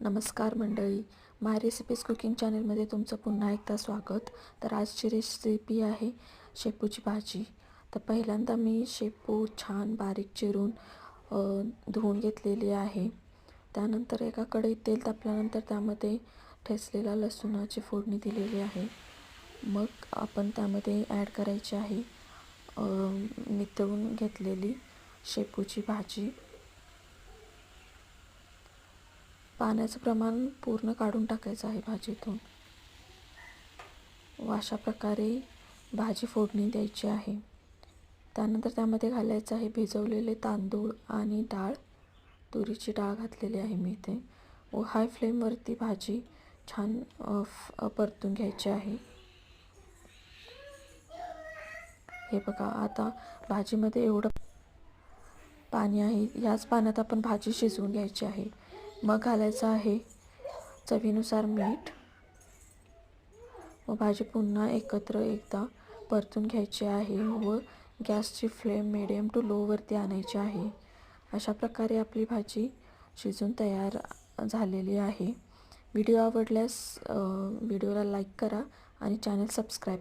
नमस्कार मंडळी. माय recipes cooking चॅनलमध्ये तुमचं पुन्हा एकदा स्वागत. तर आजची रेसिपी आहे शेपूची भाजी. तर पहिल्यांदा मी शेपू छान बारीक चिरून धुवून घेतलेली आहे. त्यानंतर एका कढईत तेल तापल्यानंतर त्यामध्ये ठेचलेला लसूणाची फोडणी दिलेली आहे. मग आपण त्यामध्ये ॲड करायची आहे अ, नितळून घेतलेली शेपूची भाजी. पाण्याचं प्रमाण पूर्ण काढून टाकायचं आहे भाजीतून. व अशा प्रकारे भाजी फोडणी द्यायची आहे. त्यानंतर त्यामध्ये घालायचं आहे भिजवलेले तांदूळ आणि डाळ. तुरीची डाळ घातलेली आहे मी इथे. व हाय फ्लेमवरती भाजी छान फ- परतून घ्यायची आहे. हे बघा आता भाजीमध्ये एवढं पाणी आहे. याच पाण्यात आपण भाजी शिजवून घ्यायची आहे. मग घालायचं आहे चवीनुसार मीठ. व भाजी पुन्हा एकत्र एकदा परतून घ्यायची आहे व गॅसची फ्लेम मिडियम टू लोवरती आणायची आहे. अशा प्रकारे आपली भाजी शिजून तयार झालेली आहे. व्हिडिओ आवडल्यास व्हिडिओला लाईक करा आणि चॅनल सबस्क्राईब